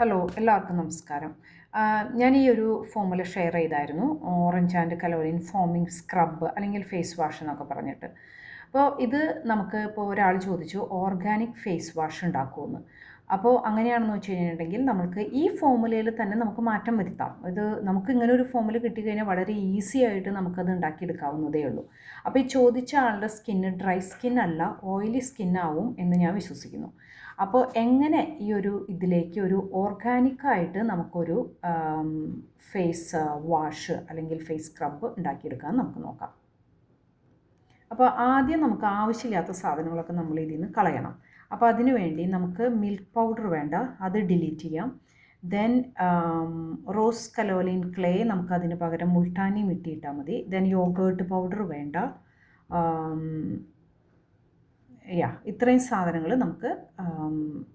Hello എല്ലാവർക്കും നമസ്കാരം. ഞാൻ ഈ ഒരു ഫോമുല ഷെയർ ചെയ്തായിരുന്നു orange and chlorine foaming scrub അല്ലെങ്കിൽ ഫേസ് വാഷ് എന്നൊക്കെ പറഞ്ഞിട്ട്. അപ്പോൾ ഇത് നമുക്ക് ഇപ്പോൾ ഒരാൾ ചോദിച്ചു ഓർഗാനിക് ഫേസ് വാഷ് ഉണ്ടാക്കുമെന്ന് അപ്പോൾ അങ്ങനെയാണെന്ന് വെച്ച് കഴിഞ്ഞിട്ടുണ്ടെങ്കിൽ നമുക്ക് ഈ ഫോമുലയിൽ തന്നെ നമുക്ക് മാറ്റം വരുത്താം. ഇത് നമുക്ക് ഇങ്ങനെ ഒരു ഫോമുല കിട്ടിക്കഴിഞ്ഞാൽ വളരെ ഈസി ആയിട്ട് നമുക്കത് ഉണ്ടാക്കിയെടുക്കാവുന്നതേ ഉള്ളൂ. അപ്പോൾ ഈ ചോദിച്ച ആളുടെ സ്കിന്ന് ഡ്രൈ സ്കിൻ അല്ല ഓയിലി സ്കിന്നാവും എന്ന് ഞാൻ വിശ്വസിക്കുന്നു. അപ്പോൾ എങ്ങനെ ഈ ഒരു ഇതിലേക്ക് ഒരു ഓർഗാനിക്കായിട്ട് നമുക്കൊരു ഫേസ് വാഷ് അല്ലെങ്കിൽ ഫേസ് സ്ക്രബ് ഉണ്ടാക്കിയെടുക്കാൻ നമുക്ക് നോക്കാം. അപ്പോൾ ആദ്യം നമുക്ക് ആവശ്യമില്ലാത്ത സാധനങ്ങളൊക്കെ നമ്മൾ ഇതിൽ നിന്ന് കളയണം. അപ്പോൾ അതിനു വേണ്ടി നമുക്ക് മിൽക്ക് പൗഡർ വേണ്ട അത് ഡിലീറ്റ് ചെയ്യാം. ദെൻ റോസ് കലോലിൻ ക്ലേ നമുക്കതിന് പകരം മുൾട്ടാനി മിട്ടിയിട്ടാൽ മതി. ദെൻ യോഗേർട്ട് പൗഡർ വേണ്ട. യാ ഇത്രയും സാധനങ്ങൾ നമുക്ക്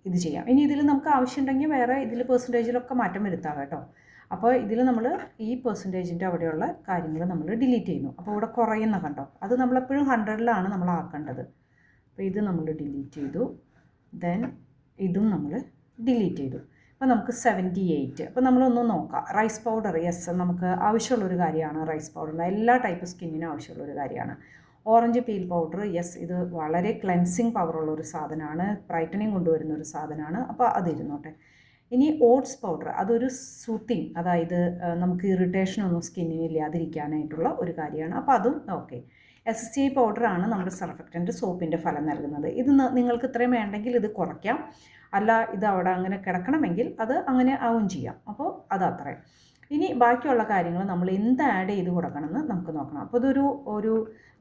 ഇത് ചെയ്യാം. ഇനി ഇതിൽ നമുക്ക് ആവശ്യമുണ്ടെങ്കിൽ വേറെ ഇതിൽ പെർസെന്റേജിലൊക്കെ മാറ്റം വരുത്താം കേട്ടോ. അപ്പോൾ ഇതിൽ നമ്മൾ ഈ പെർസെന്റേജിന്റെ അവിടെയുള്ള കാര്യങ്ങൾ നമ്മൾ ഡിലീറ്റ് ചെയ്യുന്നു. അപ്പോൾ ഇവിടെ കുറയുന്ന കണ്ടോ? അത് നമ്മളെപ്പോഴും ഹൺഡ്രഡിലാണ് നമ്മൾ ആക്കേണ്ടത്. അപ്പോൾ ഇത് നമ്മൾ ഡിലീറ്റ് ചെയ്തു. ദെൻ ഇതും നമ്മൾ ഡിലീറ്റ് ചെയ്തു. അപ്പോൾ നമുക്ക് സെവന്റി എയ്റ്റ് അപ്പോൾ നമ്മളൊന്ന് നോക്കാം. റൈസ് പൗഡർ യെസ് നമുക്ക് ആവശ്യമുള്ളൊരു കാര്യമാണ് റൈസ് പൗഡർ എല്ലാ ടൈപ്പ് സ്കിന്നിനും ആവശ്യമുള്ളൊരു കാര്യമാണ്. ഓറഞ്ച് പീൽ പൗഡർ യെസ് ഇത് വളരെ ക്ലെൻസിങ് പവറുള്ള ഒരു സാധനമാണ്. ബ്രൈറ്റനിങ് കൊണ്ടുവരുന്ന ഒരു സാധനമാണ്. അപ്പോൾ അതിരുന്നോട്ടെ. ഇനി ഓട്സ് പൗഡർ അതൊരു സൂത്തിങ് അതായത് നമുക്ക് ഇറിറ്റേഷൻ ഒന്നും സ്കിന്നിന് ഇല്ലാതിരിക്കാനായിട്ടുള്ള ഒരു കാര്യമാണ്. അപ്പോൾ അതും ഓക്കെ. എസ് എസ് സി പൗഡറാണ് നമ്മുടെ സർഫക്റ്റന്റ് സോപ്പിന്റെ ഫലം നൽകുന്നത്. ഇത് നിങ്ങൾക്ക് ഇത്രയും വേണ്ടെങ്കിൽ ഇത് കുറയ്ക്കാം. അല്ല ഇത് അവിടെ അങ്ങനെ കിടക്കണമെങ്കിൽ അത് അങ്ങനെ ആവും ചെയ്യാം. അപ്പോൾ അത് അത്രയും ഇനി ബാക്കിയുള്ള കാര്യങ്ങൾ നമ്മൾ എന്ത് ആഡ് ചെയ്ത് കൊടുക്കണമെന്ന് നമുക്ക് നോക്കണം. അപ്പോൾ ഇതൊരു ഒരു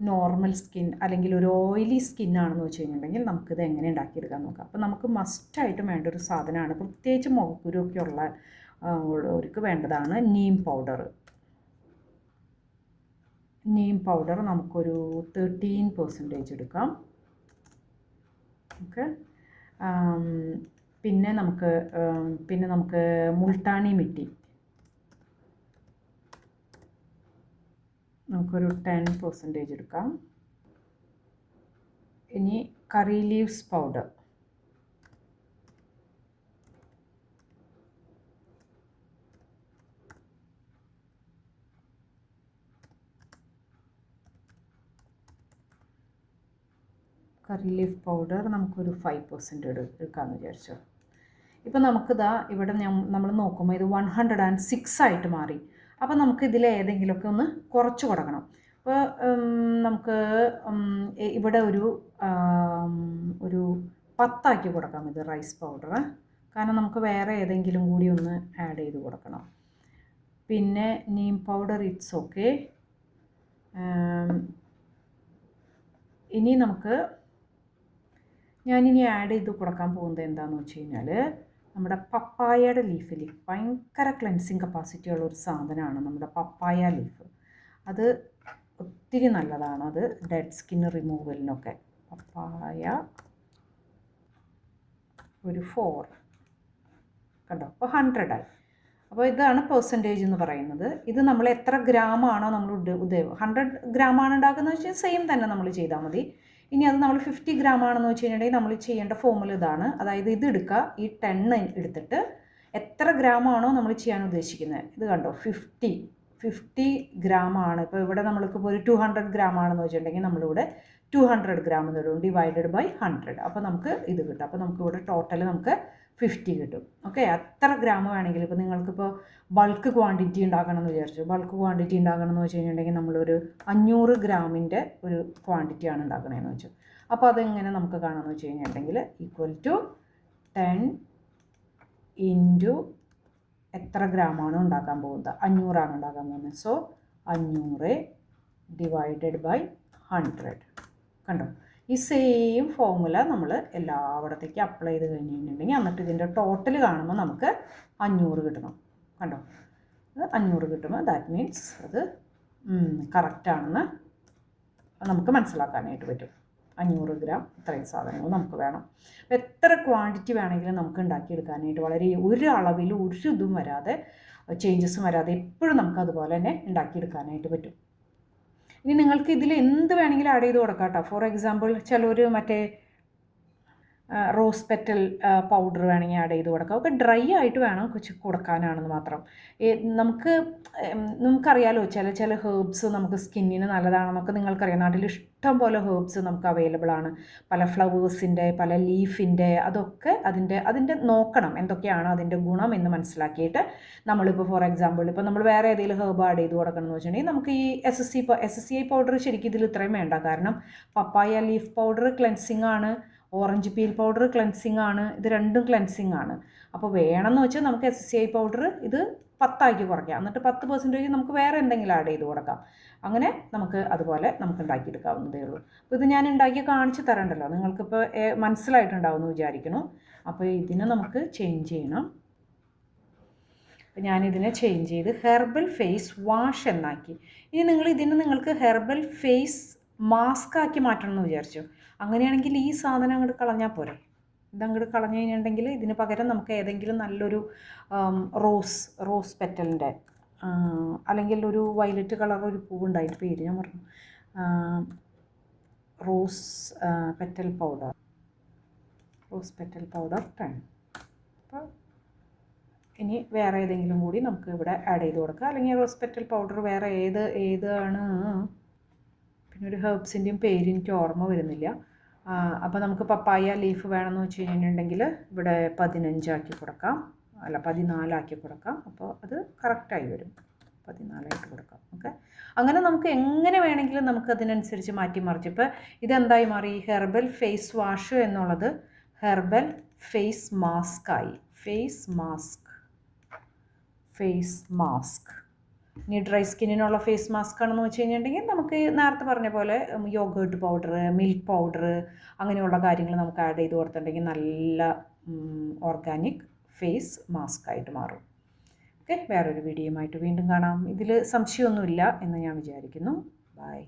നോർമൽ സ്കിൻ അല്ലെങ്കിൽ ഒരു ഓയിലി സ്കിന്നാണെന്ന് വെച്ച് കഴിഞ്ഞിട്ടുണ്ടെങ്കിൽ നമുക്കിത് എങ്ങനെ ഉണ്ടാക്കിയെടുക്കാൻ നോക്കാം. അപ്പോൾ നമുക്ക് മസ്റ്റായിട്ടും വേണ്ട ഒരു സാധനമാണ്. പ്രത്യേകിച്ച് മുഖക്കുരുവൊക്കെ ഉള്ള ഉള്ളവർക്ക് വേണ്ടതാണ് നീം പൗഡർ നീം പൗഡർ നമുക്കൊരു തേർട്ടീൻ പെർസെന്റേജ് എടുക്കാം. ഓക്കെ പിന്നെ നമുക്ക് പിന്നെ നമുക്ക് മുൾട്ടാണി മിട്ടി. നമുക്കൊരു ടെൻ പെർസെന്റേജ് എടുക്കാം. ഇനി curry leaves powder curry leaf powder നമുക്കൊരു ഫൈവ് പെർസെന്റ് എടുക്കാമെന്ന് വിചാരിച്ചു. ഇപ്പം നമുക്കിതാ ഇവിടെ നമ്മൾ നോക്കുമ്പോൾ ഇത് വൺ ഹൺഡ്രഡ് ആൻഡ് സിക്സ് ആയിട്ട് മാറി. അപ്പോൾ നമുക്ക് ഇതിൽ ഏതെങ്കിലുമൊക്കെ ഒന്ന് കുറച്ച് കൊടുക്കണം. അപ്പോൾ നമുക്ക് ഇവിടെ ഒരു ഒരു പത്താക്കി കൊടുക്കാം ഇത് റൈസ് പൗഡർ കാരണം നമുക്ക് വേറെ ഏതെങ്കിലും കൂടി ഒന്ന് ആഡ് ചെയ്ത് കൊടുക്കണം. പിന്നെ നീം പൗഡർ ഇറ്റ്സ് ഓക്കെ. ഇനി നമുക്ക് ഞാനിനി ആഡ് ചെയ്ത് കൊടുക്കാൻ പോകുന്നത് എന്താണെന്ന് വെച്ച് കഴിഞ്ഞാൽ നമ്മുടെ പപ്പായയുടെ ലീഫിൽ ഭയങ്കര ക്ലെൻസിങ് കപ്പാസിറ്റി ഉള്ള ഒരു സാധനമാണ് നമ്മുടെ പപ്പായ ലീഫ്. അത് ഒത്തിരി നല്ലതാണ്. അത് ഡെഡ് സ്കിൻ റിമൂവലിനൊക്കെ പപ്പായ ഒരു ഫോർ കണ്ടോ? അപ്പോൾ ഹൺഡ്രഡായി അപ്പോൾ ഇതാണ് പെർസെന്റേജ് എന്ന് പറയുന്നത്. ഇത് നമ്മൾ എത്ര ഗ്രാമാണോ നമ്മൾ ഉദ്ദേശം ഹൺഡ്രഡ് ഗ്രാമാണ് ഉണ്ടാക്കുന്നത് വെച്ചാൽ സെയിം തന്നെ നമ്മൾ ചെയ്താൽ മതി. ഇനി അത് നമ്മൾ ഫിഫ്റ്റി ഗ്രാം ആണെന്ന് വെച്ച് കഴിഞ്ഞിട്ടുണ്ടെങ്കിൽ നമ്മൾ ചെയ്യേണ്ട ഫോമുല ഇതാണ്. അതായത് ഇത് എടുക്കുക ഈ ടെണ്ണ് എടുത്തിട്ട് എത്ര ഗ്രാം ആണോ നമ്മൾ ചെയ്യാൻ ഉദ്ദേശിക്കുന്നത്. ഇത് കണ്ടോ ഫിഫ്റ്റി ഫിഫ്റ്റി ഗ്രാം ആണ്. ഇപ്പോൾ ഇവിടെ നമ്മൾക്ക് ഇപ്പോൾ ഒരു ടു ഹൺഡ്രഡ് ഗ്രാം ആണെന്ന് വെച്ചിട്ടുണ്ടെങ്കിൽ നമ്മളിവിടെ ടു ഹൺഡ്രഡ് ഗ്രാം എന്ന് ഇടും ഡിവൈഡഡ് ബൈ ഹൺഡ്രഡ് അപ്പോൾ നമുക്ക് ഇത് കിട്ടും. അപ്പോൾ നമുക്കിവിടെ ടോട്ടൽ നമുക്ക് ഫിഫ്റ്റി കിട്ടും. ഓക്കെ എത്ര ഗ്രാം വേണമെങ്കിലും ഇപ്പോൾ നിങ്ങൾക്കിപ്പോൾ ബൾക്ക് ക്വാണ്ടിറ്റി ഉണ്ടാക്കണം എന്ന് വിചാരിച്ചു. ബൾക്ക് ക്വാണ്ടിറ്റി ഉണ്ടാക്കണം എന്ന് വെച്ച് കഴിഞ്ഞിട്ടുണ്ടെങ്കിൽ നമ്മളൊരു അഞ്ഞൂറ് ഗ്രാമിന്റെ ഒരു ക്വാണ്ടിറ്റിയാണ് ഉണ്ടാക്കണതെന്ന് വെച്ചു. അപ്പോൾ അതെങ്ങനെ നമുക്ക് കാണാമെന്ന് വെച്ച് കഴിഞ്ഞിട്ടുണ്ടെങ്കിൽ ഈക്വൽ ടു ടെൻ ഇന്റു എത്ര ഗ്രാമാണ് ഉണ്ടാക്കാൻ പോകുന്നത്? അഞ്ഞൂറാണ് ഉണ്ടാക്കാൻ പോകുന്നത്. സോ അഞ്ഞൂറ് ഡിവൈഡഡ് ബൈ ഹൺഡ്രഡ് കണ്ടോ? ഈ സെയിം ഫോർമുല നമ്മൾ എല്ലായിടത്തേക്കും അപ്ലൈ ചെയ്ത് കഴിഞ്ഞിട്ടുണ്ടെങ്കിൽ എന്നിട്ട് ഇതിന്റെ ടോട്ടൽ കാണുമ്പോൾ നമുക്ക് അഞ്ഞൂറ് കിട്ടണം. കണ്ടോ? അത് അഞ്ഞൂറ് കിട്ടുമ്പോൾ ദാറ്റ് മീൻസ് അത് കറക്റ്റാണെന്ന് നമുക്ക് മനസ്സിലാക്കാനായിട്ട് പറ്റും. അഞ്ഞൂറ് ഗ്രാം ഇത്രയും സാധനങ്ങൾ നമുക്ക് വേണം. എത്ര ക്വാണ്ടിറ്റി വേണമെങ്കിലും നമുക്ക് ഉണ്ടാക്കിയെടുക്കാനായിട്ട് വളരെ ഒരു അളവിൽ ഒരു ഇതും വരാതെ ചേഞ്ചസും വരാതെ എപ്പോഴും നമുക്ക് അതുപോലെ തന്നെ ഉണ്ടാക്കിയെടുക്കാനായിട്ട് പറ്റും. ഇനി നിങ്ങൾക്ക് ഇതിൽ എന്ത് വേണമെങ്കിലും ആഡ് ചെയ്ത് കൊടുക്കാം കേട്ടോ. ഫോർ എക്സാമ്പിൾ ചിലർ മറ്റേ റോസ് പെറ്റൽ പൗഡർ വേണമെങ്കിൽ ആഡ് ചെയ്ത് കൊടുക്കാം. ഒക്കെ ഡ്രൈ ആയിട്ട് വേണം കൊച്ചു കൊടുക്കാനാണെന്ന് മാത്രം. നമുക്ക് നമുക്കറിയാലോ ചില ചില ഹേർബ്സ് നമുക്ക് സ്കിന്നിന് നല്ലതാണെന്നൊക്കെ നിങ്ങൾക്കറിയാം. നാട്ടിൽ ഇഷ്ടം പോലെ ഹേർബ്സ് നമുക്ക് അവൈലബിൾ ആണ്. പല ഫ്ലവേഴ്സിന്റെ പല ലീഫിന്റെ അതൊക്കെ അതിന്റെ അതിന്റെ നോക്കണം എന്തൊക്കെയാണ് അതിന്റെ ഗുണം എന്ന് മനസ്സിലാക്കിയിട്ട് നമ്മളിപ്പോൾ ഫോർ എക്സാമ്പിൾ ഇപ്പോൾ നമ്മൾ വേറെ ഏതെങ്കിലും ഹേർബ് ആഡ് ചെയ്ത് കൊടുക്കണം എന്ന് വെച്ചിട്ടുണ്ടെങ്കിൽ നമുക്ക് ഈ S S C S S C I powder ശരിക്കും ഇതിൽ ഇത്രയും വേണ്ട. കാരണം പപ്പായ ലീഫ് പൗഡർ ക്ലെൻസിങ് ആണ്. ഓറഞ്ച് പീൽ പൗഡർ ക്ലെൻസിങ് ആണ്. ഇത് രണ്ടും ക്ലെൻസിങ് ആണ്. അപ്പോൾ വേണമെന്ന് വെച്ചാൽ നമുക്ക് എസ് സി ഐ പൗഡർ ഇത് പത്താക്കി കുറയ്ക്കാം. എന്നിട്ട് പത്ത് പെർസെന്റേജ് നമുക്ക് വേറെ എന്തെങ്കിലും ആഡ് ചെയ്ത് കൊടുക്കാം. അങ്ങനെ നമുക്ക് അതുപോലെ നമുക്ക് ഉണ്ടാക്കിയെടുക്കാവുന്നതേ ഉള്ളൂ. അപ്പോൾ ഇത് ഞാൻ ഉണ്ടാക്കി കാണിച്ച് തരണ്ടല്ലോ. നിങ്ങൾക്കിപ്പോൾ മനസ്സിലായിട്ടുണ്ടാവും എന്ന് വിചാരിക്കുന്നു. അപ്പോൾ ഇതിനെ നമുക്ക് ചേഞ്ച് ചെയ്യണം. അപ്പോൾ ഞാനിതിനെ ചേഞ്ച് ചെയ്ത് ഹെർബൽ ഫേസ് വാഷ് എന്നാക്കി. ഇനി നിങ്ങൾ ഇതിന് നിങ്ങൾക്ക് ഹെർബൽ ഫേസ് മാസ്ക് ആക്കി മാറ്റണം എന്ന് വിചാരിച്ചു. അങ്ങനെയാണെങ്കിൽ ഈ സാധനം അങ്ങോട്ട് കളഞ്ഞാൽ പോരെ. ഇതങ്ങോട്ട് കളഞ്ഞു കഴിഞ്ഞിട്ടുണ്ടെങ്കിൽ ഇതിന് പകരം നമുക്ക് ഏതെങ്കിലും നല്ലൊരു റോസ് റോസ് പെറ്റലിന്റെ അല്ലെങ്കിൽ ഒരു വയലറ്റ് കളർ ഒരു പൂവുണ്ടായിട്ട് പേര് ഞാൻ പറഞ്ഞു rose petal powder. Rose petal powder ten അപ്പോൾ ഇനി വേറെ ഏതെങ്കിലും കൂടി നമുക്ക് ഇവിടെ ആഡ് ചെയ്ത് കൊടുക്കാം. അല്ലെങ്കിൽ റോസ് പെറ്റൽ പൗഡർ വേറെ ഏത് ഏതാണ്? ഒരു ഹെർബ്സിന്റെയും പേര് എനിക്ക് ഓർമ്മ വരുന്നില്ല. അപ്പോൾ നമുക്ക് പപ്പായ ലീഫ് വേണമെന്ന് വെച്ച് കഴിഞ്ഞിട്ടുണ്ടെങ്കിൽ ഇവിടെ പതിനഞ്ചാക്കി കൊടുക്കാം. അല്ല പതിനാലാക്കി കൊടുക്കാം. അപ്പോൾ അത് കറക്റ്റായി വരും. പതിനാലായിട്ട് കൊടുക്കാം. ഓക്കെ അങ്ങനെ നമുക്ക് എങ്ങനെ വേണമെങ്കിലും നമുക്ക് അതിനനുസരിച്ച് മാറ്റി മറിച്ച്. ഇപ്പോൾ ഇതെന്തായി മാറി? ഹെർബൽ ഫേസ് വാഷ് എന്നുള്ളത് ഹെർബൽ ഫേസ് മാസ്ക് ആയി ഫേസ് മാസ്ക്. Face mask. ഇനി ഡ്രൈ സ്കിന്നിനുള്ള ഫേസ് മാസ്ക് ആണെന്ന് വെച്ച് കഴിഞ്ഞിട്ടുണ്ടെങ്കിൽ നമുക്ക് നേരത്തെ പറഞ്ഞ പോലെ യോഗേർട്ട് പൗഡർ മിൽക്ക് പൗഡർ അങ്ങനെയുള്ള കാര്യങ്ങൾ നമുക്ക് ആഡ് ചെയ്ത് കൊടുത്തിട്ടുണ്ടെങ്കിൽ നല്ല ഓർഗാനിക് ഫേസ് മാസ്ക് ആയിട്ട് മാറും. ഓക്കെ വേറൊരു വീഡിയോയുമായിട്ട് വീണ്ടും കാണാം. ഇതിൽ സംശയമൊന്നുമില്ല എന്ന് ഞാൻ വിചാരിക്കുന്നു. ബൈ